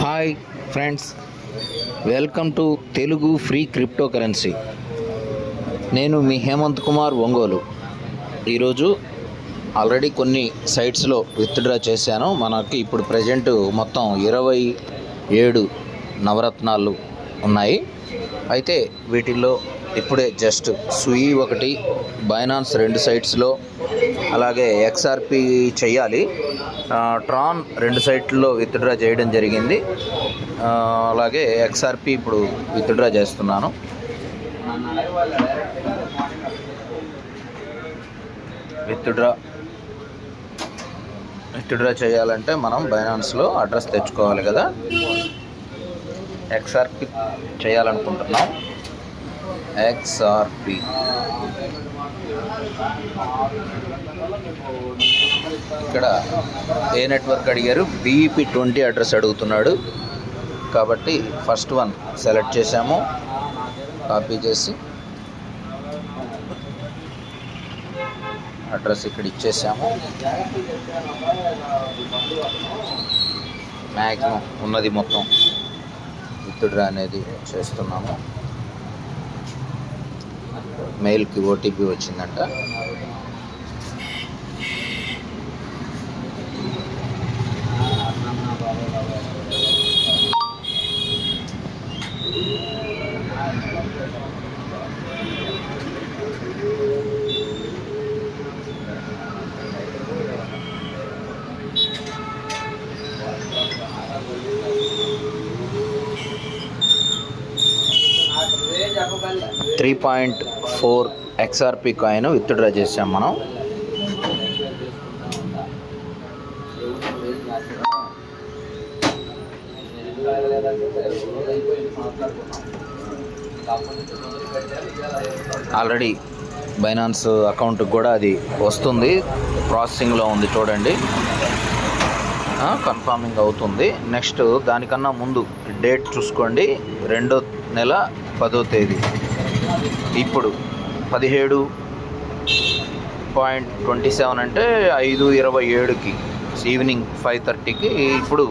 Hi friends welcome to Telugu free cryptocurrency నేను మీ హేమంత్ కుమార్ ఒంగోలు. ఈరోజు ఆల్రెడీ కొన్ని సైట్స్లో విత్డ్రా చేశాను. మనకి ఇప్పుడు ప్రజెంట్ మొత్తం ఇరవై ఏడు నవరత్నాలు ఉన్నాయి. అయితే వీటిల్లో ఇప్పుడే జస్ట్ సుయి ఒకటి బైనాన్స్ రెండు సైట్స్లో అలాగే ఎక్స్ఆర్పి చెయ్యాలి ట్రాన్ రెండు సైట్లో విత్డ్రా చేయడం జరిగింది. అలాగే ఎక్స్ఆర్పి ఇప్పుడు విత్డ్రా చేస్తున్నాను. విత్డ్రా విత్డ్రా చేయాలంటే మనం బైనాన్స్లో అడ్రస్ తెచ్చుకోవాలి కదా. ఎక్స్ఆర్పి చేయాలనుకుంటున్నాం. ఎక్స్ఆర్పి ఇక్కడ ఏ నెట్వర్క్ అడిగారు? బీఈపీ ట్వంటీ అడ్రస్ అడుగుతున్నాడు. కాబట్టి ఫస్ట్ వన్ సెలెక్ట్ చేసాము కాపీ చేసి అడ్రస్ ఇక్కడ ఇచ్చేసాము. మ్యాక్సిమం ఉన్నది మొత్తం. విత్డ్రా అనేది చేస్తున్నాము. మెయిల్కి ఓటీపీ వచ్చిందంట. Three point four XRP coin withdraw చేసాం మనం. ఆల్రెడీ బైనాన్స్ అకౌంట్కి కూడా అది వస్తుంది. ప్రాసెసింగ్లో ఉంది చూడండి. కన్ఫార్మింగ్ అవుతుంది. నెక్స్ట్ దానికన్నా ముందు డేట్ చూసుకోండి. రెండో నెల పదో తేదీ. ఇప్పుడు పదిహేడు పాయింట్ ట్వంటీ సెవెన్ అంటే ఐదు ఇరవై ఏడుకి ఈవినింగ్ ఫైవ్ థర్టీకి ఇప్పుడు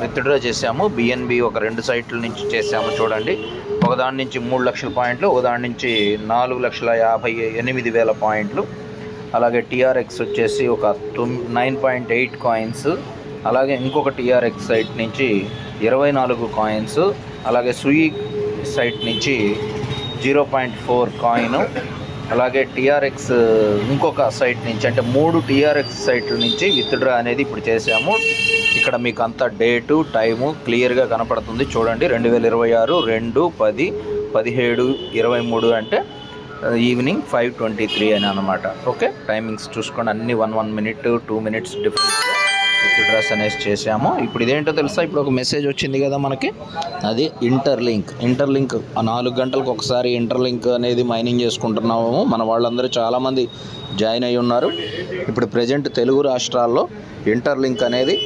విత్డ్రా చేసాము బిఎన్బి ఒక రెండు సైట్ల నుంచి చేసాము చూడండి. ఒకదాని నుంచి మూడు లక్షల పాయింట్లు ఒకదాని నుంచి నాలుగు లక్షల యాభై ఎనిమిది వేల పాయింట్లు. అలాగే టీఆర్ఎక్స్ వచ్చేసి ఒక తొమ్ నైన్ పాయింట్ ఎయిట్ కాయిన్స్. అలాగే ఇంకొక టీఆర్ఎక్స్ సైట్ నుంచి ఇరవై నాలుగు కాయిన్స్. అలాగే సుయి సైట్ నుంచి జీరో పాయింట్ ఫోర్ కాయిన్. అలాగే టీఆర్ఎక్స్ ఇంకొక సైట్ నుంచి అంటే మూడు టీఆర్ఎక్స్ సైట్ల నుంచి విత్డ్రా అనేది ఇప్పుడు చేసాము ఇక్కడ మీకు అంత డేటు టైము క్లియర్గా కనపడుతుంది. చూడండి రెండు వేల ఇరవై ఆరు రెండు పది పదిహేడు ఇరవై మూడు అంటే ఈవినింగ్ ఫైవ్ ట్వంటీ త్రీ అని అనమాట ఓకే? టైమింగ్స్ చూసుకోండి అన్ని one one minute two minutes difference. Withdraws అనేసి చేసాము ఇప్పుడు ఇదేంటో తెలుసా? ఇప్పుడు ఒక మెసేజ్ వచ్చింది కదా మనకి. అది ఇంటర్లింక్. ఇంటర్లింక్ నాలుగు గంటలకు ఒకసారి ఇంటర్లింక్ అనేది మైనింగ్ చేసుకుంటున్నాము. మన వాళ్ళందరూ చాలామంది జాయిన్ అయి ఉన్నారు. ఇప్పుడు ప్రజెంట్ తెలుగు రాష్ట్రాల్లో ఇంటర్లింక్ అనేది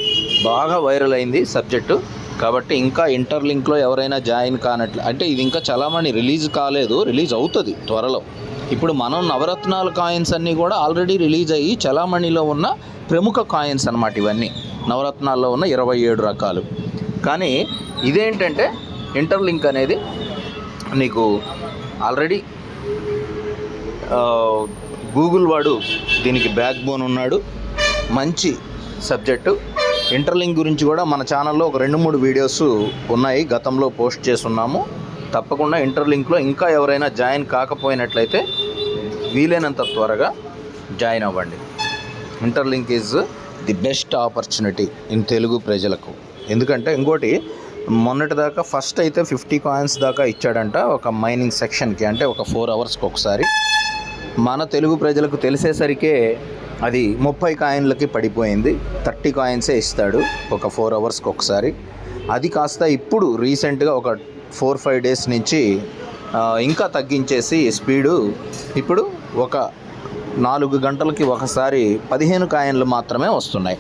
బాగా వైరల్ అయింది సబ్జెక్టు. కాబట్టి ఇంకా ఇంటర్లింక్లో ఎవరైనా జాయిన్ కానట్లు. అంటే ఇది ఇంకా చాలామంది రిలీజ్ కాలేదు. రిలీజ్ అవుతుంది త్వరలో. ఇప్పుడు మనం నవరత్నాల కాయిన్స్ అన్నీ కూడా ఆల్రెడీ రిలీజ్ అయ్యి చలామణిలో ఉన్న ప్రముఖ కాయిన్స్ అనమాట ఇవన్నీ. నవరత్నాల్లో ఉన్న ఇరవై ఏడు రకాలు. కానీ ఇదేంటంటే ఇంటర్లింక్ అనేది నీకు ఆల్రెడీ గూగుల్ వాడు దీనికి బ్యాక్ బోన్ ఉన్నాడు. మంచి సబ్జెక్టు. ఇంటర్లింక్ గురించి కూడా మన ఛానల్లో ఒక రెండు మూడు వీడియోస్ ఉన్నాయి. గతంలో పోస్ట్ చేస్తున్నాము తప్పకుండా ఇంటర్లింక్లో ఇంకా ఎవరైనా జాయిన్ కాకపోయినట్లయితే వీలైనంత త్వరగా జాయిన్ అవ్వండి. Interlink is the best opportunity in Telugu ప్రజలకు. ఎందుకంటే ఇంకోటి మొన్నటి దాకా ఫస్ట్ అయితే ఫిఫ్టీ కాయిన్స్ దాకా ఇచ్చాడంట ఒక మైనింగ్ సెక్షన్కి అంటే ఒక ఫోర్ అవర్స్కి ఒకసారి. మన తెలుగు ప్రజలకు తెలిసేసరికే అది ముప్పై కాయిన్లకి పడిపోయింది. థర్టీ కాయిన్సే ఇస్తాడు ఒక ఫోర్ అవర్స్కి ఒకసారి. అది కాస్త ఇప్పుడు రీసెంట్గా ఒక ఫోర్ ఫైవ్ డేస్ నుంచి ఇంకా తగ్గించేసి స్పీడు ఇప్పుడు ఒక నాలుగు గంటలకి ఒకసారి పదిహేను కాయిన్లు మాత్రమే వస్తున్నాయి.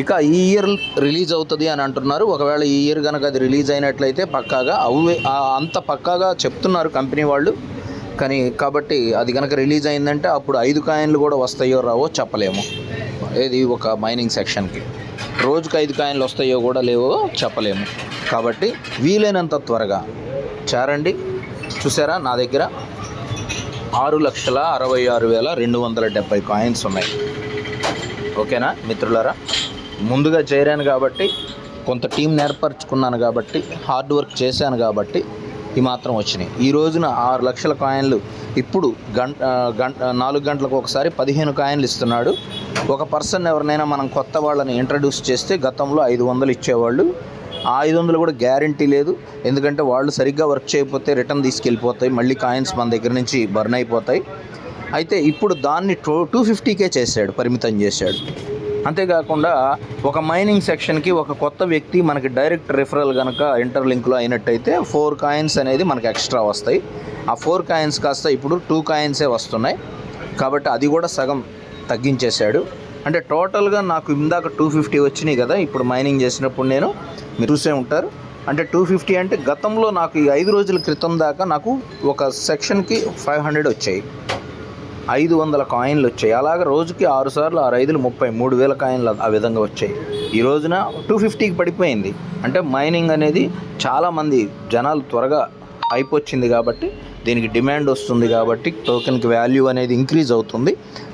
ఇక ఈ ఇయర్ రిలీజ్ అవుతుంది అని అంటున్నారు. ఒకవేళ ఈ ఇయర్ కనుక అది రిలీజ్ అయినట్లయితే పక్కాగా అవే అంత పక్కాగా చెప్తున్నారు కంపెనీ వాళ్ళు. కానీ కాబట్టి అది కనుక రిలీజ్ అయిందంటే అప్పుడు ఐదు కాయిన్లు కూడా వస్తాయో రావో చెప్పలేము. ఇది ఒక మైనింగ్ సెక్షన్కి. రోజుకు ఐదు కాయిన్లు వస్తాయో కూడా లేవో చెప్పలేము. కాబట్టి వీలైనంత త్వరగా చేరండి. చూసారా? నా దగ్గర ఆరు లక్షల అరవై ఆరు వేల రెండు వందల డెబ్బై కాయిన్స్ ఉన్నాయి. ఓకేనా మిత్రులారా? ముందుగా చేరాను కాబట్టి కొంత టీం నేర్పరచుకున్నాను కాబట్టి హార్డ్ వర్క్ చేశాను కాబట్టి ఈ మాత్రం వచ్చినాయి. ఈ రోజున ఆరు లక్షల కాయిన్లు ఇప్పుడు గంట గంట నాలుగు గంటలకు ఒకసారి పదిహేను కాయిన్లు ఇస్తున్నాడు. ఒక పర్సన్ ఎవరినైనా మనం కొత్త వాళ్ళని ఇంట్రడ్యూస్ చేస్తే గతంలో ఐదు వందలు ఇచ్చేవాళ్ళు. ఆ ఐదు వందలు కూడా గ్యారంటీ లేదు. ఎందుకంటే వాళ్ళు సరిగ్గా వర్క్ చేయకపోతే రిటర్న్ తీసుకెళ్ళిపోతాయి. మళ్ళీ కాయిన్స్ మన దగ్గర నుంచి బర్న్ అయిపోతాయి. అయితే ఇప్పుడు దాన్ని టూ టూ ఫిఫ్టీకే చేశాడు పరిమితం చేశాడు. అంతేకాకుండా ఒక మైనింగ్ సెక్షన్కి ఒక కొత్త వ్యక్తి మనకి డైరెక్ట్ రిఫరల్ కనుక ఇంటర్లింక్లో అయినట్టయితే ఫోర్ కాయిన్స్ అనేది మనకి ఎక్స్ట్రా వస్తాయి. ఆ ఫోర్ కాయిన్స్ కాస్త ఇప్పుడు టూ కాయిన్సే వస్తున్నాయి. కాబట్టి అది కూడా సగం తగ్గించేశాడు. అంటే టోటల్గా నాకు ఇందాక టూ ఫిఫ్టీ వచ్చినాయి కదా ఇప్పుడు మైనింగ్ చేసినప్పుడు నేను మీరు చూసే ఉంటారు. అంటే టూ ఫిఫ్టీ అంటే గతంలో నాకు ఈ ఐదు రోజుల క్రితం దాకా నాకు ఒక సెక్షన్కి ఫైవ్ హండ్రెడ్ వచ్చాయి. ఐదు వందల కాయిన్లు వచ్చాయి. అలాగే రోజుకి ఆరు సార్లు ఆరు ఐదులు ముప్పై మూడు వేల కాయిన్లు ఆ విధంగా వచ్చాయి. ఈ రోజున టూ ఫిఫ్టీకి పడిపోయింది. అంటే మైనింగ్ అనేది చాలామంది జనాలు త్వరగా అయిపోయింది కాబట్టి దీనికి డిమాండ్ వస్తుంది కాబట్టి టోకెన్కి వాల్యూ అనేది ఇంక్రీజ్ అవుతుంది.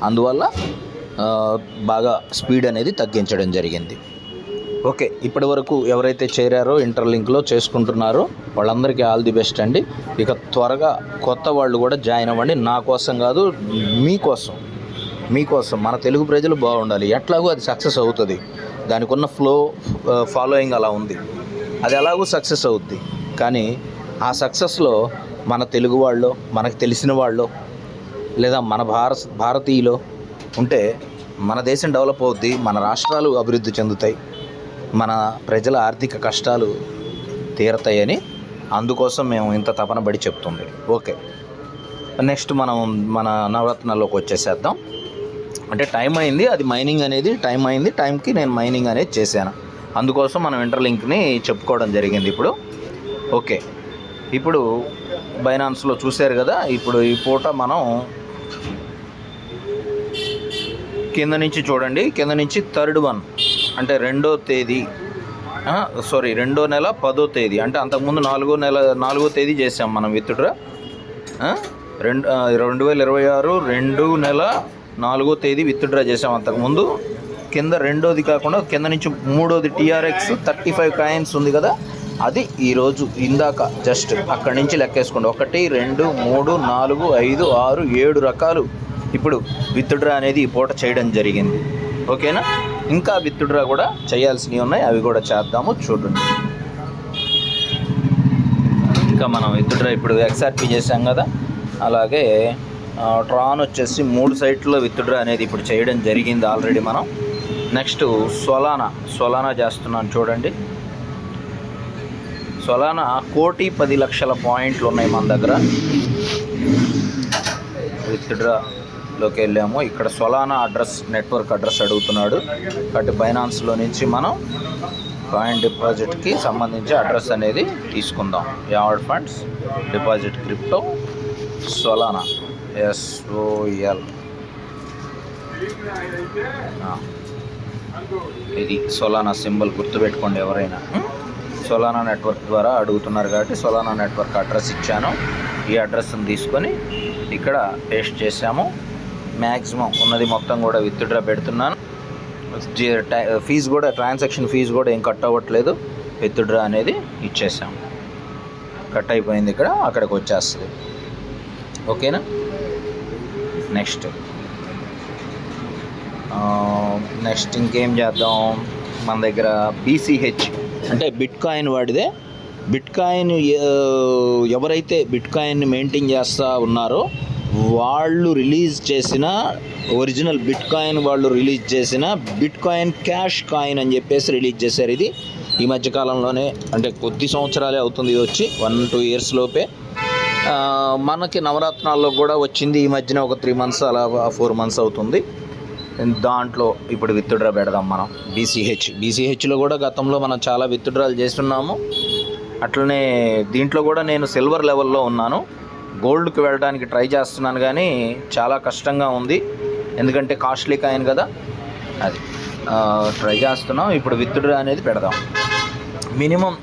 అందువల్ల బాగా స్పీడ్ అనేది తగ్గించడం జరిగింది. ఓకే ఇప్పటి వరకు ఎవరైతే చేరారో ఇంటర్లింక్లో చేసుకుంటున్నారో వాళ్ళందరికీ ఆల్ ది బెస్ట్ అండి. ఇక త్వరగా కొత్త వాళ్ళు కూడా జాయిన్ అవ్వండి. నా కోసం కాదు మీకోసం మీకోసం మన తెలుగు ప్రజలు బాగుండాలి. ఎట్లాగో అది సక్సెస్ అవుతుంది. దానికి ఉన్న ఫ్లో ఫాలోయింగ్ అలా ఉంది. అది ఎలాగో సక్సెస్ అవుద్ది. కానీ ఆ సక్సెస్లో మన తెలుగు వాళ్ళు మనకు తెలిసిన వాళ్ళు లేదా మన భారత భారతీయులు ఉంటే మన దేశం డెవలప్ అవుద్ది మన రాష్ట్రాలు అభివృద్ధి చెందుతాయి మన ప్రజల ఆర్థిక కష్టాలు తీరతాయని అందుకోసం మేము ఇంత తపన పడి చెప్తుంది. ఓకే. నెక్స్ట్ మనం మన నవరత్నాల్లోకి వచ్చేసేద్దాం. అంటే టైం అయింది అది మైనింగ్ అనేది టైం అయింది టైంకి నేను మైనింగ్ అనేది చేశాను. అందుకోసం మనం ఇంటర్లింక్ని చెప్పుకోవడం జరిగింది ఇప్పుడు. ఓకే. ఇప్పుడు బైనాన్స్లో చూశారు కదా ఇప్పుడు ఈ పూట మనం కింద నుంచి చూడండి కింద నుంచి థర్డ్ వన్ అంటే రెండో తేదీ సారీ రెండో నెల పదో తేదీ అంటే అంతకుముందు నాలుగో నెల నాలుగో తేదీ చేసాం మనం విత్డ్రా రెండు రెండు వేల ఇరవై ఆరు రెండు నెల నాలుగో తేదీ విత్డ్రా చేసాం అంతకుముందు. కింద రెండోది కాకుండా కింద నుంచి మూడోది టీఆర్ఎక్స్ థర్టీ ఫైవ్ కాయిన్స్ ఉంది కదా అది ఈరోజు ఇందాక జస్ట్ అక్కడి నుంచి లెక్కేసుకోండి. ఒకటి రెండు మూడు నాలుగు ఐదు ఆరు ఏడు రకాలు ఇప్పుడు విత్డ్రా అనేది ఈ పూట చేయడం జరిగింది. ఓకేనా? ఇంకా విత్డ్రా కూడా చేయాల్సినవి ఉన్నాయి. అవి కూడా చేద్దాము చూడండి. ఇంకా మనం విత్డ్రా ఇప్పుడు ఎక్స్ఆర్పి చేసాం కదా. అలాగే ట్రాన్ వచ్చేసి మూడు సైట్లో విత్డ్రా అనేది ఇప్పుడు చేయడం జరిగింది ఆల్రెడీ మనం. నెక్స్ట్ సొలానా సొలానా చేస్తున్నాను చూడండి. సొలానా కోటి పది లక్షల పాయింట్లు ఉన్నాయి మన దగ్గర. విత్డ్రాలోకి వెళ్ళాము. ఇక్కడ సొలానా అడ్రస్ నెట్వర్క్ అడ్రస్ అడుగుతున్నాడు. కాబట్టి బైనాన్స్లో నుంచి మనం కాయిన్ డిపాజిట్కి సంబంధించి అడ్రస్ అనేది తీసుకుందాం. యావర్డ్ funds deposit crypto Solana SOL ఇది సొలానా సింబల్ గుర్తుపెట్టుకోండి ఎవరైనా. సొలానా నెట్వర్క్ ద్వారా అడుగుతున్నారు కాబట్టి సొలానా నెట్వర్క్ అడ్రస్ ఇచ్చాను. ఈ అడ్రస్ని తీసుకొని ఇక్కడ పేస్ట్ చేసాము మ్యాక్సిమం ఉన్నది మొత్తం కూడా విత్డ్రా పెడుతున్నాను. ఫీజు కూడా ట్రాన్సాక్షన్ ఫీజు కూడా ఏం కట్ అవ్వట్లేదు. విత్డ్రా అనేది ఇచ్చేసాము. కట్ అయిపోయింది ఇక్కడ అక్కడికి వచ్చేస్తుంది. ఓకేనా? నెక్స్ట్. నెక్స్ట్ ఇంకేం చేద్దాం? మన దగ్గర బీసీహెచ్ అంటే బిట్ కాయిన్ వాడిదే. బిట్ కాయిన్ ఎవరైతే బిట్ కాయిన్ని మెయింటైన్ చేస్తూ ఉన్నారో వాళ్ళు రిలీజ్ చేసిన ఒరిజినల్ బిట్ కాయిన్ వాళ్ళు రిలీజ్ చేసిన బిట్ కాయిన్ క్యాష్ కాయిన్ అని చెప్పేసి రిలీజ్ చేశారు ఇది. ఈ మధ్యకాలంలోనే అంటే కొద్ది సంవత్సరాలే అవుతుంది ఇది వచ్చి వన్ టూ ఇయర్స్ లోపే. మనకి నవరత్నాల్లో కూడా వచ్చింది ఈ మధ్యన ఒక త్రీ మంత్స్ అలా ఫోర్ మంత్స్ అవుతుంది. దాంట్లో ఇప్పుడు విత్డ్రా పెడదాం మనం బీసీహెచ్ బీసీహెచ్లో కూడా గతంలో మనం చాలా విత్డ్రాలు చేస్తున్నాము. అట్లనే దీంట్లో కూడా నేను సిల్వర్ లెవెల్లో ఉన్నాను. గోల్డ్కి వెళ్ళడానికి ట్రై చేస్తున్నాను కానీ చాలా కష్టంగా ఉంది. ఎందుకంటే కాస్ట్లీ కాయిన్ కదా. అది ట్రై చేస్తున్నాం. ఇప్పుడు విత్డ్రా అనేది పెడదాం. Minimum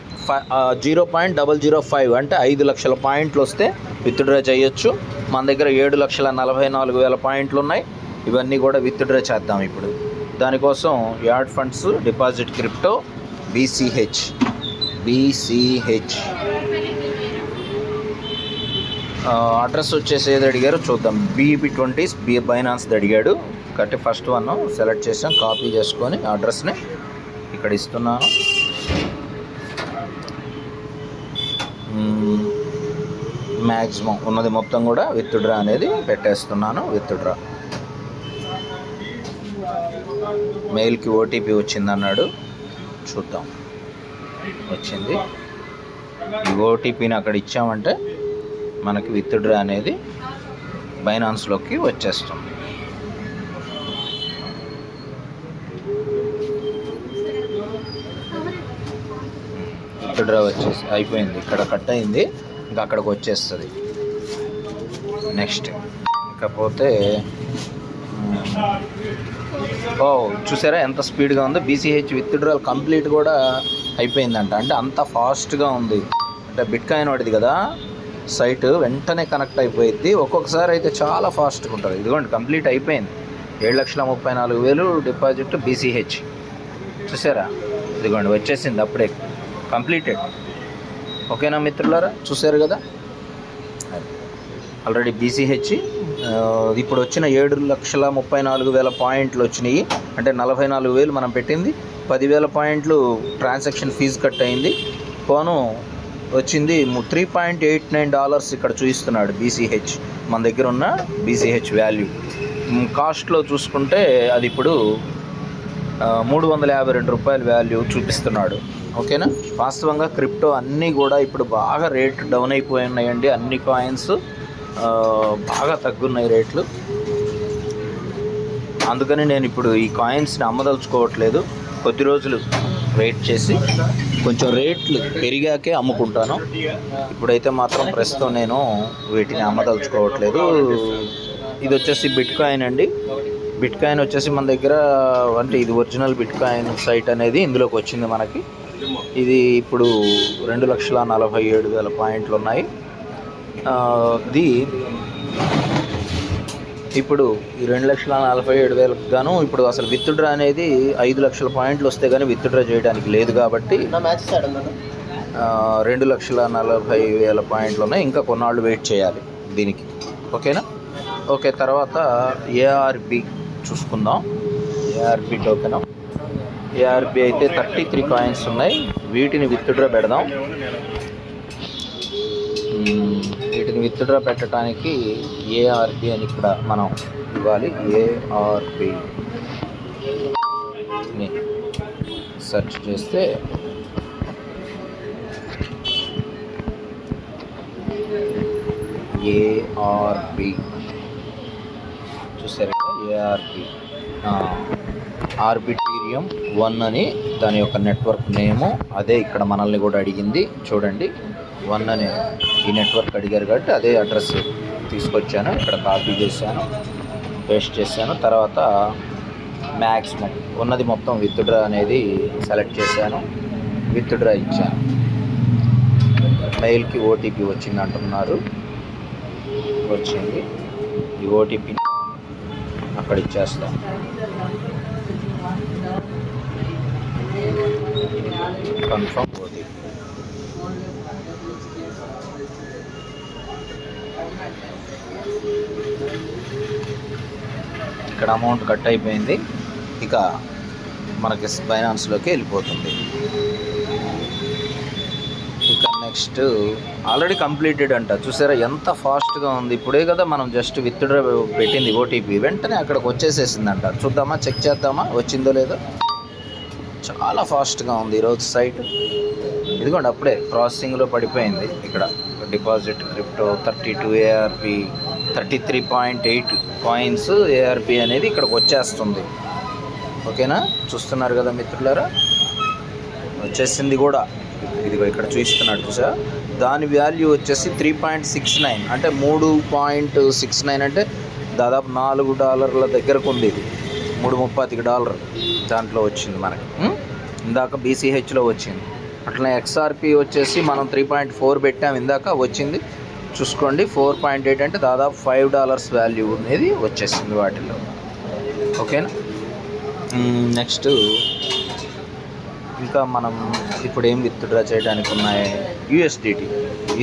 zero point double zero five అంటే ఐదు లక్షల పాయింట్లు వస్తే విత్డ్రా చేయొచ్చు. మన దగ్గర ఏడు లక్షల నలభై నాలుగు వేల పాయింట్లు ఉన్నాయి. ఇవన్నీ కూడా విత్డ్రా చేద్దాం ఇప్పుడు. దానికోసం add funds deposit crypto BCH BCH address వచ్చేసి ఏది అడిగారో చూద్దాం. బీబీ ట్వంటీస్ బి బైనాన్స్ అడిగాడు. కాబట్టి ఫస్ట్ వన్ సెలెక్ట్ చేసాం కాపీ చేసుకొని అడ్రస్ని ఇక్కడ ఇస్తున్నాను. మ్యాక్సిమం ఉన్నది మొత్తం కూడా విత్డ్రా అనేది పెట్టేస్తున్నాను విత్డ్రా మెయిల్కి ఓటీపీ వచ్చింది అన్నాడు చూద్దాం. వచ్చింది. ఈ ఓటీపీని అక్కడ ఇచ్చామంటే మనకి విత్డ్రా అనేది బైనాన్స్లోకి వచ్చేస్తుంది. విత్డ్రా వచ్చేసి అయిపోయింది. ఇక్కడ కట్ అయింది. ఇంకా అక్కడికి వచ్చేస్తుంది. నెక్స్ట్. ఇకపోతే ఓ చూసారా ఎంత స్పీడ్గా ఉందో? బీసీహెచ్ విత్డ్రాల్ కంప్లీట్ కూడా అయిపోయిందంట. అంటే అంత ఫాస్ట్గా ఉంది. అంటే బిట్ కాయిన్ వాడిది కదా సైట్ వెంటనే కనెక్ట్ అయిపోయింది ఒక్కొక్కసారి అయితే చాలా ఫాస్ట్గా ఉంటుంది. ఇదిగోండి కంప్లీట్ అయిపోయింది. ఏడు లక్షల ముప్పై నాలుగు వేలు డిపాజిట్ బీసీహెచ్ చూసారా? ఇదిగోండి వచ్చేసింది అప్పుడే. కంప్లీటెడ్. ఓకేనా మిత్రులారా? చూసారు కదా? Already BCH. ఇప్పుడు వచ్చిన ఏడు లక్షల ముప్పై నాలుగు వేల పాయింట్లు వచ్చినాయి. అంటే నలభై నాలుగు వేలు మనం పెట్టింది. పదివేల పాయింట్లు ట్రాన్సాక్షన్ ఫీజు కట్ అయింది. పోను వచ్చింది three point eight nine dollars ఇక్కడ చూపిస్తున్నాడు బీసీహెచ్. మన దగ్గర ఉన్న బీసీహెచ్ వాల్యూ. కాస్ట్లో చూసుకుంటే అది ఇప్పుడు మూడు వందల యాభై రెండు రూపాయల వాల్యూ చూపిస్తున్నాడు. ఓకేనా? వాస్తవంగా క్రిప్టో అన్నీ కూడా ఇప్పుడు బాగా రేట్ డౌన్ అయిపోయి ఉన్నాయండి అన్ని కాయిన్స్. బాగా తగ్గున్నాయి రేట్లు. అందుకని నేను ఇప్పుడు ఈ కాయిన్స్ని అమ్మదలుచుకోవట్లేదు. కొద్ది రోజులు వెయిట్ చేసి కొంచెం రేట్లు పెరిగాకే అమ్ముకుంటాను. ఇప్పుడైతే మాత్రం ప్రస్తుతం నేను వీటిని అమ్మదలుచుకోవట్లేదు. ఇది వచ్చేసి బిట్ కాయిన్ అండి. బిట్ కాయిన్ వచ్చేసి మన దగ్గర అంటే ఇది ఒరిజినల్ బిట్ కాయిన్ సైట్ అనేది ఇందులోకి వచ్చింది మనకి. ఇది ఇప్పుడు రెండు లక్షల నలభై ఏడు వేల పాయింట్లు ఉన్నాయి. ఇది ఇప్పుడు ఈ రెండు లక్షల నలభై ఏడు వేలకు గాను ఇప్పుడు అసలు విత్డ్రా అనేది ఐదు లక్షల పాయింట్లు వస్తే కానీ విత్డ్రా చేయడానికి లేదు కాబట్టి రెండు లక్షల నలభై వేల పాయింట్లు ఉన్నాయి ఇంకా కొన్నాళ్ళు వెయిట్ చేయాలి దీనికి. ఓకేనా? ఓకే తర్వాత ఏఆర్బి చూసుకుందాం. ARB token. ఏఆర్బి అయితే థర్టీ త్రీ కాయిన్స్ ఉన్నాయి. వీటిని విత్డ్రా పెడదాం. వీటిని విత్డ్రా పెట్టడానికి ఏఆర్బి అని ఇక్కడ మనం ఇవ్వాలి. ఏఆర్బి సెర్చ్ చేస్తే ఏఆర్బి చూసారు కదా? ఏఆర్బి ఆర్బిటీరియం వన్ అని దాని యొక్క నెట్వర్క్ నేము అదే ఇక్కడ మనల్ని కూడా అడిగింది. చూడండి. వన్ అనే ఈ నెట్వర్క్ అడిగారు కాబట్టి అదే అడ్రస్ తీసుకొచ్చాను ఇక్కడ కాపీ చేశాను పేస్ట్ చేశాను. తర్వాత మ్యాక్సిమం ఉన్నది మొత్తం విత్డ్రా అనేది సెలెక్ట్ చేశాను విత్డ్రా ఇచ్చాను. మెయిల్కి ఓటీపీ వచ్చింది అంటున్నారు. వచ్చింది. ఈ ఓటీపీ అక్కడ ఇచ్చేస్తాం. Confirm OTP. ఇక్కడ అమౌంట్ కట్ అయిపోయింది. ఇక మనకి బైనాన్స్లోకి వెళ్ళిపోతుంది. ఇక నెక్స్ట్ ఆల్రెడీ కంప్లీటెడ్ అంట. చూసారా ఎంత ఫాస్ట్గా ఉంది. ఇప్పుడే కదా మనం జస్ట్ విత్డ్రా పెట్టింది ఓటీపీ వెంటనే అక్కడికి వచ్చేసేసిందంట. చూద్దామా? చెక్ చేద్దామా? వచ్చిందో లేదో? చాలా ఫాస్ట్గా ఉంది ఈరోజు సైట్ ఇదిగోండి అప్పుడే ప్రాసెసింగ్లో పడిపోయింది ఇక్కడ. Deposit crypto thirty two ARP thirty three point eight coins ARP అనేది ఇక్కడికి వచ్చేస్తుంది. ఓకేనా? చూస్తున్నారు కదా మిత్రులారా? వచ్చేసింది కూడా. ఇదిగో ఇక్కడ చూపిస్తున్నాడు సార్ దాని వాల్యూ వచ్చేసి త్రీ పాయింట్ సిక్స్ నైన్ అంటే మూడు పాయింట్ సిక్స్ నైన్ అంటే దాదాపు నాలుగు డాలర్ల దగ్గరకు ఉంది ఇది. మూడు ముప్పాతికి డాలర్ దాంట్లో వచ్చింది మనకి. ఇందాక బీసీహెచ్లో వచ్చింది. అట్లా ఎక్స్ఆర్పి వచ్చేసి మనం త్రీ పాయింట్ ఫోర్ పెట్టాం ఇందాక వచ్చింది. చూసుకోండి ఫోర్ పాయింట్ ఎయిట్ అంటే దాదాపు ఫైవ్ డాలర్స్ వాల్యూ అనేది వచ్చేసింది వాటిలో. ఓకేనా? నెక్స్ట్ ఇంకా మనం ఇప్పుడు ఏం విత్డ్రా చేయడానికి ఉన్నాయి? యూఎస్డిటీ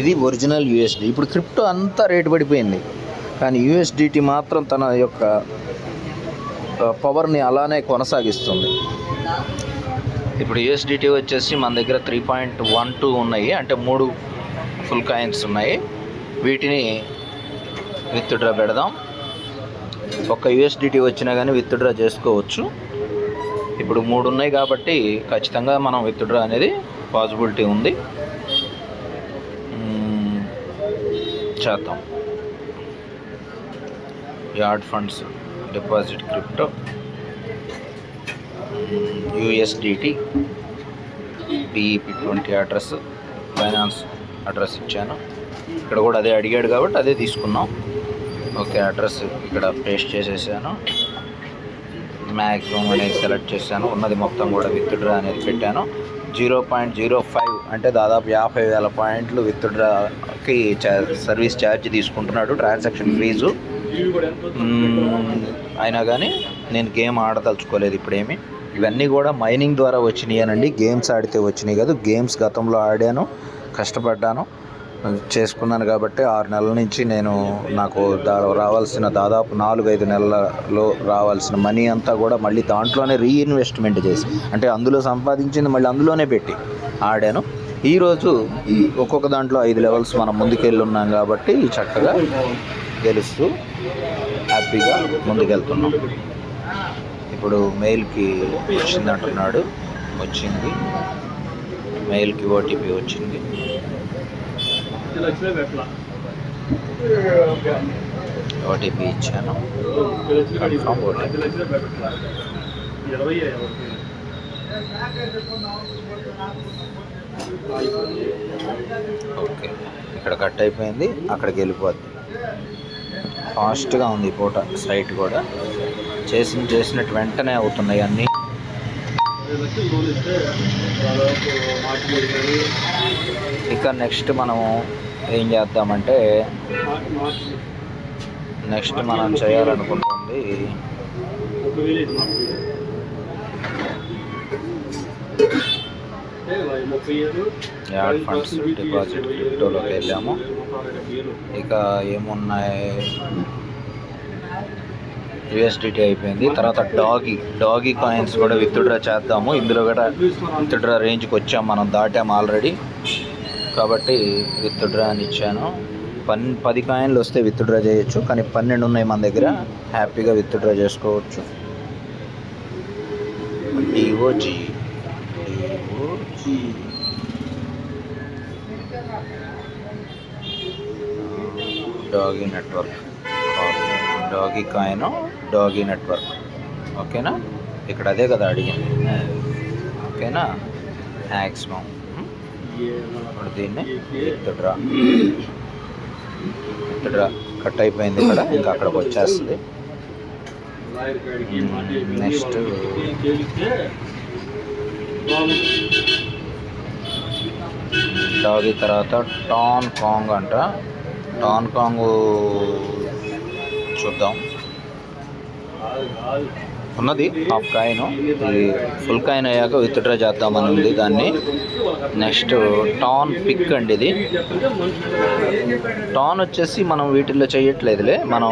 ఇది ఒరిజినల్ యూఎస్డి ఇప్పుడు క్రిప్టో అంతా రేటు పడిపోయింది. కానీ యూఎస్డిటీ మాత్రం తన యొక్క పవర్ని అలానే కొనసాగిస్తుంది. ఇప్పుడు యూఎస్డిటీ వచ్చేసి మన దగ్గర త్రీ పాయింట్ వన్ టూ ఉన్నాయి. అంటే మూడు ఫుల్ కాయిన్స్ ఉన్నాయి. వీటిని విత్డ్రా పెడదాం. ఒక్క యూఎస్డిటీ వచ్చినా కానీ విత్డ్రా చేసుకోవచ్చు. ఇప్పుడు మూడు ఉన్నాయి కాబట్టి ఖచ్చితంగా మనం విత్డ్రా అనేది పాసిబిలిటీ ఉంది. చేద్దాం. Add funds deposit crypto. USDT BEP twenty address Binance address ఇచ్చాను. ఇక్కడ కూడా అదే అడిగాడు కాబట్టి అదే తీసుకున్నాం. ఓకే అడ్రస్ ఇక్కడ పేస్ట్ చేసేసాను. మ్యాక్సిమం అనేది సెలెక్ట్ చేశాను. ఉన్నది మొత్తం కూడా విత్డ్రా అనేది పెట్టాను. జీరో పాయింట్ జీరో ఫైవ్ అంటే దాదాపు యాభై వేల పాయింట్లు విత్డ్రాకి సర్వీస్ ఛార్జ్ తీసుకుంటున్నాడు ట్రాన్సాక్షన్ ఫీజు. అయినా కానీ నేను గేమ్ ఆడదలుచుకోలేదు ఇప్పుడేమి. ఇవన్నీ కూడా మైనింగ్ ద్వారా వచ్చినాయనండి. గేమ్స్ ఆడితే వచ్చినాయి కాదు. గేమ్స్ గతంలో ఆడాను. కష్టపడ్డాను. చేసుకున్నాను కాబట్టి ఆరు నెలల నుంచి నేను నాకు దా రావాల్సిన దాదాపు నాలుగు ఐదు నెలలలో రావాల్సిన మనీ అంతా కూడా మళ్ళీ దాంట్లోనే రీఇన్వెస్ట్మెంట్ చేసి అంటే అందులో సంపాదించింది మళ్ళీ అందులోనే పెట్టి ఆడాను. ఈరోజు ఒక్కొక్క దాంట్లో ఐదు లెవెల్స్ మనం ముందుకెళ్ళి ఉన్నాం కాబట్టి చక్కగా గెలుస్తూ హ్యాపీగా ముందుకెళ్తున్నాం. ఇప్పుడు మెయిల్కి వచ్చింది అంటున్నాడు వచ్చింది. మెయిల్కి ఓటీపీ వచ్చింది. ఓటీపీ ఇచ్చాను. Confirm OTP. ఓకే. ఇక్కడ కట్ అయిపోయింది. అక్కడికి వెళ్ళిపోద్ది. ఫాస్ట్గా ఉంది ఈ పూట సైట్ కూడా. చేసిన చేసినట్టు వెంటనే అవుతున్నాయి అన్నీ. ఇక నెక్స్ట్ మనము ఏం చేద్దామంటే నెక్స్ట్ మనం చేయాలనుకుంటుంది. యాడ్ ఫండ్స్ డిపాజిట్ క్రిప్టోలోకి వెళ్ళాము. ఇక ఏమున్నాయి? యూఎస్డిటీ అయిపోయింది. తర్వాత డాగీ డాగీ కాయిన్స్ కూడా విత్డ్రా చేద్దాము. ఇందులో కూడా విత్డ్రా రేంజ్కి వచ్చాం. మనం దాటాం ఆల్రెడీ. కాబట్టి విత్డ్రా అని ఇచ్చాను. పన్ పది కాయిన్లు వస్తే విత్డ్రా చేయొచ్చు. కానీ పన్నెండు ఉన్నాయి మన దగ్గర. హ్యాపీగా విత్డ్రా చేసుకోవచ్చు. DOG DOG Doge network. Doge coin Doge network. ఓకేనా? ఇక్కడ అదే కదా అడిగింది ఓకేనా? మ్యాక్సిమం ఇప్పుడు దీన్ని ఎత్తుడ్రా ఎత్తుడ్రా కట్ అయిపోయింది ఇక్కడ ఇంకా అక్కడికి వచ్చేస్తుంది. నెక్స్ట్ డాగీ తర్వాత టాన్ కాంగ్ అంట. టాన్ కాంగ్ చూద్దాం. ఉన్నది. Half coin. ఇది ఫుల్ కాయిన్ అయ్యాక విత్డ్రా చేద్దామని ఉంది దాన్ని. నెక్స్ట్ టాన్ పిక్ అండి ఇది. టాన్ వచ్చేసి మనం వీటిల్లో చేయట్లేదులే. మనం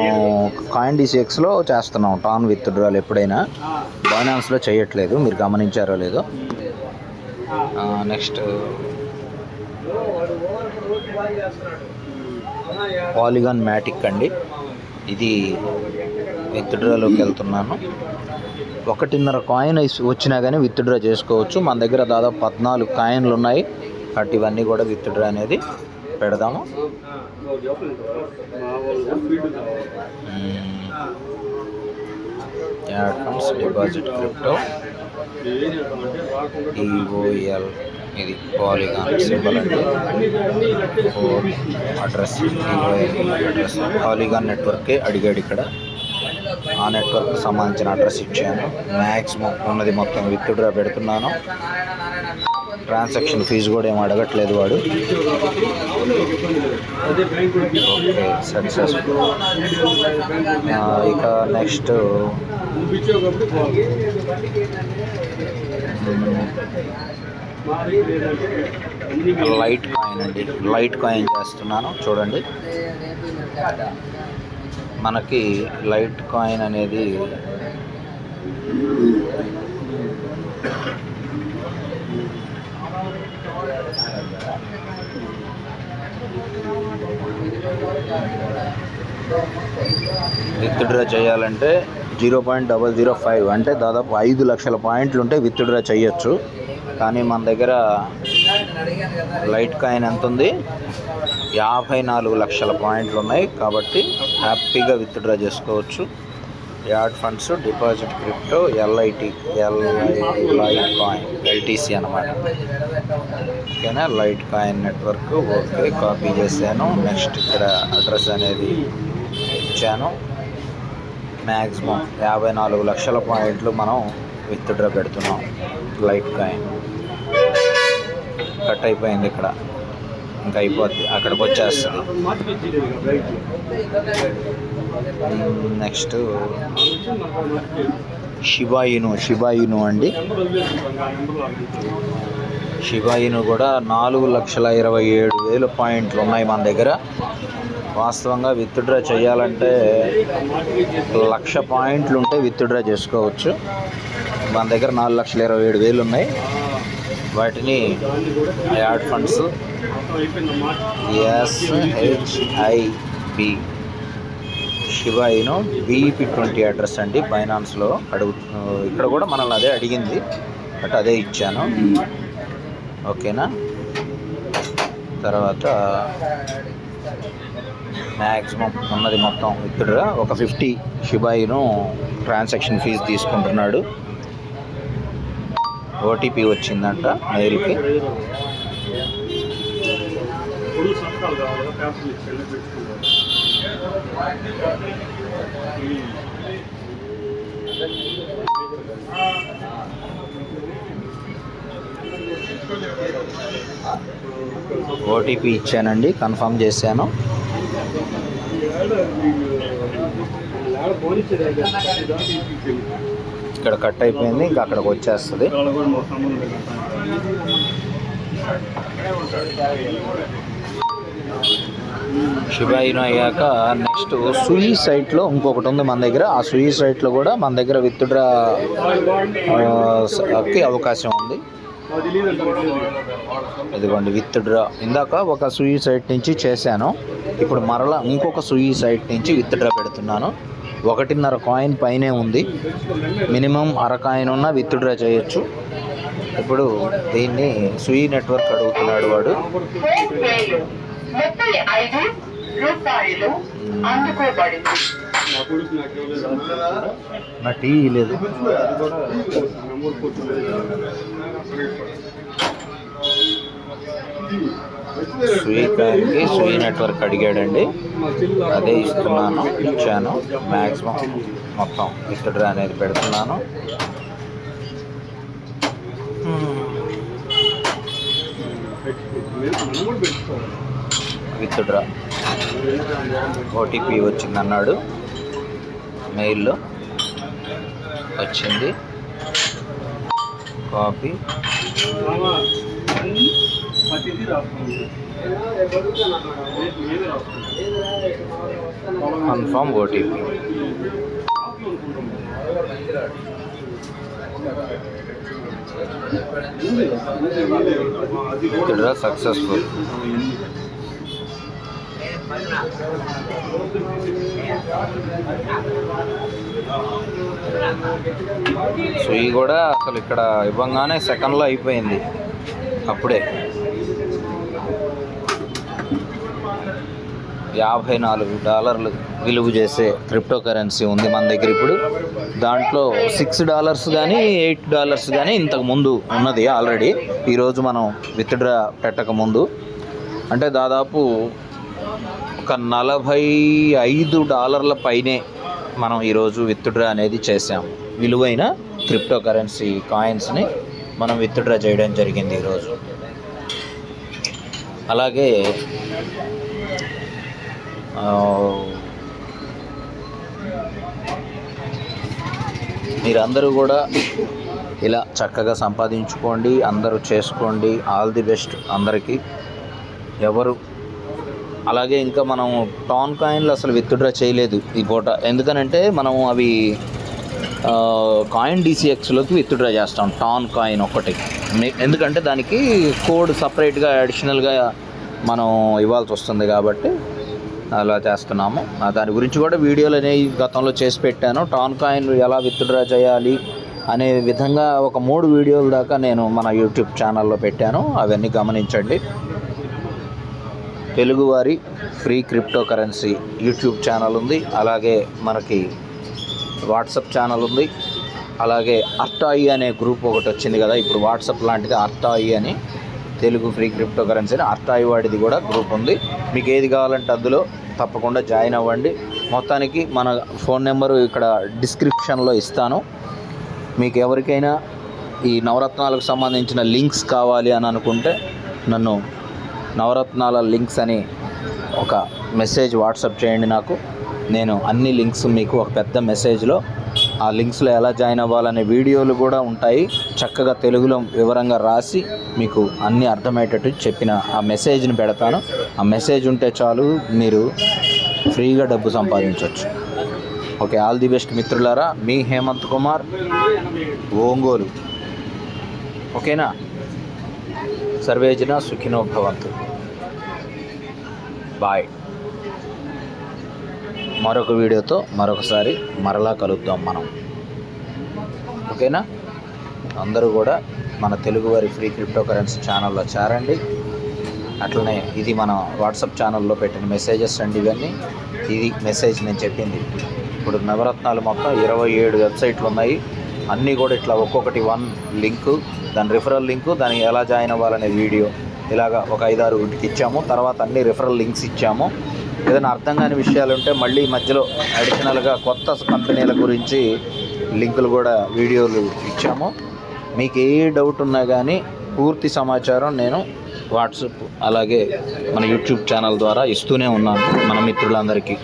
కాయిన్ డిసిఎక్స్లో చేస్తున్నాం. టాన్ విత్డ్రాలు ఎప్పుడైనా. బైనాన్స్లో చేయట్లేదు. మీరు గమనించారో లేదో. నెక్స్ట్ పాలిగాన్ మ్యాటిక్ అండి. ఇది విత్డ్రాలోకి వెళ్తున్నాను. ఒకటిన్నర కాయిన్ వచ్చినా కానీ విత్డ్రా చేసుకోవచ్చు. మన దగ్గర దాదాపు పద్నాలుగు కాయిన్లు ఉన్నాయి. అటు ఇవన్నీ కూడా విత్డ్రా అనేది పెడదాము. Deposit crypto. ఈఓఎల్ ఇది పాలిగాన్ సింబల్ అండి. Address address. పాలిగాన్ నెట్వర్కే అడిగాడు ఇక్కడ. ఆ నెట్వర్క్ సంబంధించిన అడ్రస్ ఇచ్చాను. మ్యాక్సిమం ఉన్నది మొత్తం విత్డ్రా పెడుతున్నాను. ట్రాన్సాక్షన్ ఫీజు కూడా ఏమి అడగట్లేదు వాడు. Okay successful. ఇక నెక్స్ట్. లైట్ కాయిన్ అండి. లైట్ కాయిన్ చేస్తున్నాను చూడండి. మనకి లైట్ కాయిన్ అనేది విత్డ్రా చేయాలంటే zero point double zero five అంటే దాదాపు ఐదు లక్షల పాయింట్లు ఉంటే విత్డ్రా చేయొచ్చు. కానీ మన దగ్గర లైట్ కాయిన్ ఎంత ఉంది? యాభై నాలుగు లక్షల పాయింట్లు ఉన్నాయి కాబట్టి హ్యాపీగా విత్డ్రా చేసుకోవచ్చు. Add funds deposit crypto LIT LIT litecoin LTC అనమాట ఓకేనా? Light coin network okay copy చేశాను. నెక్స్ట్ ఇక్కడ అడ్రస్ అనేది ఇచ్చాను. మ్యాక్సిమం యాభై నాలుగు లక్షల పాయింట్లు మనం విత్డ్రా పెడుతున్నాం. లైట్ కాయిన్ కట్ అయిపోయింది ఇక్కడ. ఇంకా అయిపోద్ది. అక్కడికి వచ్చేస్తుంది నెక్స్ట్ శివాయిను శివాయిను అండి. శివాయిను కూడా నాలుగు లక్షల ఇరవై ఏడు వేలు పాయింట్లు ఉన్నాయి మన దగ్గర. వాస్తవంగా విత్డ్రా చేయాలంటే లక్ష పాయింట్లు ఉంటే విత్డ్రా చేసుకోవచ్చు. మన దగ్గర నాలుగు లక్షల ఇరవై ఏడు వేలు ఉన్నాయి. వాటిని add funds. SHIB Shiba Inu BEP twenty address అండి ఫైనాన్స్లో అడుగు ఇక్కడ కూడా మనల్ని అదే అడిగింది బట్ అదే ఇచ్చాను. ఓకేనా? తర్వాత మ్యాక్సిమం ఉన్నది మొత్తం ఇక్కడ ఒక fifty Shiba Inu transaction fees తీసుకుంటున్నాడు. ఓటీపీ వచ్చిందంట మెయిల్కి. ఓటీపీ ఇచ్చానండి కన్ఫర్మ్ చేశాను. పోలీసు ఇక్కడ కట్ అయిపోయింది ఇంకా అక్కడికి వచ్చేస్తుంది. వాళ్ళ అయ్యాక నెక్స్ట్ సుయి సైట్లో ఇంకొకటి ఉంది మన దగ్గర. ఆ సుయి సైట్లో కూడా మన దగ్గర విత్డ్రాకి అవకాశం ఉంది ఇదిగోండి విత్ డ్రా ఇదిగోండి విత్డ్రా. ఇందాక ఒక సుయి సైట్ నుంచి చేశాను. ఇప్పుడు మరలా ఇంకొక సుయి సైట్ నుంచి విత్డ్రా పెడుతున్నాను. ఒకటిన్నర కాయిన్ పైనే ఉంది. మినిమం అర కాయిన్ ఉన్న విత్డ్రా చేయొచ్చు. ఇప్పుడు దీన్ని సుయి నెట్వర్క్ అడుగుతున్నాడు వాడు. నా టీ లేదు. అది స్వీ నెట్వర్క్ అడిగాడండి. అదే ఇస్తున్నాను ఇచ్చాను. మ్యాక్సిమం మొత్తం విత్డ్రా అనేది పెడుతున్నాను. Hmm. విత్డ్రా ఓటీపీ వచ్చిందన్నాడు. మెయిల్లో వచ్చింది. కాపీ ప్రతిదీ రాసుకోండి ఏది ఓటీపీ. Withdraw successful. సుయి కూడా అసలు ఇక్కడ ఇవ్వంగానే సెకండ్లో అయిపోయింది. అప్పుడే. యాభై నాలుగు డాలర్లు విలువ చేసే క్రిప్టో కరెన్సీ ఉంది మన దగ్గర ఇప్పుడు. దాంట్లో సిక్స్ డాలర్స్ కానీ ఎయిట్ డాలర్స్ కానీ ఇంతకు ముందు ఉన్నది ఆల్రెడీ. ఈరోజు మనం విత్డ్రా పెట్టక ముందు. అంటే దాదాపు ఒక నలభై ఐదు డాలర్ల పైనే మనం ఈరోజు విత్డ్రా అనేది చేసాం విలువైన క్రిప్టో కరెన్సీ కాయిన్స్ని మనం విత్డ్రా చేయడం జరిగింది ఈరోజు అలాగే మీరందరూ కూడా ఇలా చక్కగా సంపాదించుకోండి అందరూ చేసుకోండి. ఆల్ ది బెస్ట్ అందరికీ. ఎవరు? అలాగే ఇంకా మనం టాన్ కాయిన్లు అసలు విత్డ్రా చేయలేదు ఈ పూట ఎందుకనంటే మనం అవి కాయిన్ డీసీఎక్స్లోకి విత్డ్రా చేస్తాం. టాన్ కాయిన్ ఒకటి ఎందుకంటే దానికి కోడ్ సపరేట్గా అడిషనల్గా మనం ఇవ్వాల్సి వస్తుంది కాబట్టి అలా చేస్తున్నాము. దాని గురించి కూడా వీడియోలు అనేవి గతంలో చేసి పెట్టాను. టాన్ కాయిన్ ఎలా విత్డ్రా చేయాలి అనే విధంగా ఒక మూడు వీడియోల దాకా నేను మన యూట్యూబ్ ఛానల్లో పెట్టాను. అవన్నీ గమనించండి. తెలుగువారి free crypto currency YouTube channel ఉంది. అలాగే మనకి వాట్సప్ ఛానల్ ఉంది. అలాగే అర్టాయి అనే గ్రూప్ ఒకటి వచ్చింది కదా ఇప్పుడు వాట్సప్ లాంటిది అర్టాయి అని. తెలుగు ఫ్రీ క్రిప్టో కరెన్సీ అని అర్టాయి వాడిది కూడా గ్రూప్ ఉంది. మీకు ఏది కావాలంటే అందులో తప్పకుండా జాయిన్ అవ్వండి. మొత్తానికి మన ఫోన్ నెంబరు ఇక్కడ డిస్క్రిప్షన్లో ఇస్తాను. మీకు ఎవరికైనా ఈ నవరత్నాలకు సంబంధించిన లింక్స్ కావాలి అని అనుకుంటే నన్ను నవరత్నాల లింక్స్ అని ఒక మెసేజ్ వాట్సాప్ చేయండి నాకు. నేను అన్ని లింక్స్ మీకు ఒక పెద్ద మెసేజ్లో ఆ లింక్స్లో ఎలా జాయిన్ అవ్వాలనే వీడియోలు కూడా ఉంటాయి. చక్కగా తెలుగులో వివరంగా రాసి మీకు అన్నీ అర్థమయ్యేటట్టు చెప్పిన ఆ మెసేజ్ని పెడతాను. ఆ మెసేజ్ ఉంటే చాలు మీరు ఫ్రీగా డబ్బు సంపాదించవచ్చు ఓకే ఆల్ ది బెస్ట్ మిత్రులారా. మీ హేమంత్ కుమార్ ఒంగోలు. ఓకేనా? సర్వేజన సుఖినో భవంతు. బాయ్ మరొక వీడియోతో మరొకసారి మరలా కలుద్దాం మనం. ఓకేనా? అందరూ కూడా మన తెలుగువారి ఫ్రీ క్రిప్టో కరెన్సీ ఛానల్లో చేరండి. అట్లనే ఇది మన వాట్సాప్ ఛానల్లో పెట్టిన మెసేజెస్ అండి ఇవన్నీ. ఇది మెసేజ్ నేను చెప్పింది. ఇప్పుడు నవరత్నాలు మొత్తం ఇరవై ఏడు వెబ్సైట్లు ఉన్నాయి. అన్నీ కూడా ఇట్లా ఒక్కొక్కటి వన్ లింకు దాని రిఫరల్ లింకు దానికి ఎలా జాయిన్ అవ్వాలనే వీడియో ఇలాగా ఒక ఐదారు వీటికి ఇచ్చాము. తర్వాత అన్ని రిఫరల్ లింక్స్ ఇచ్చాము. ఏదైనా అర్థం కాని విషయాలు ఉంటే మళ్ళీ మధ్యలో అడిషనల్గా కొత్త కంపెనీల గురించి లింకులు కూడా వీడియోలు ఇచ్చాము. మీకు ఏ డౌట్ ఉన్నా కానీ పూర్తి సమాచారం నేను వాట్సాప్ అలాగే మన యూట్యూబ్ ఛానల్ ద్వారా ఇస్తూనే ఉన్నాను మన మిత్రులందరికీ.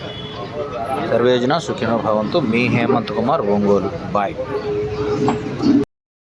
సర్వేజన సుఖినోభావంతో మీ హేమంత్ కుమార్ ఒంగోలు. బాయ్.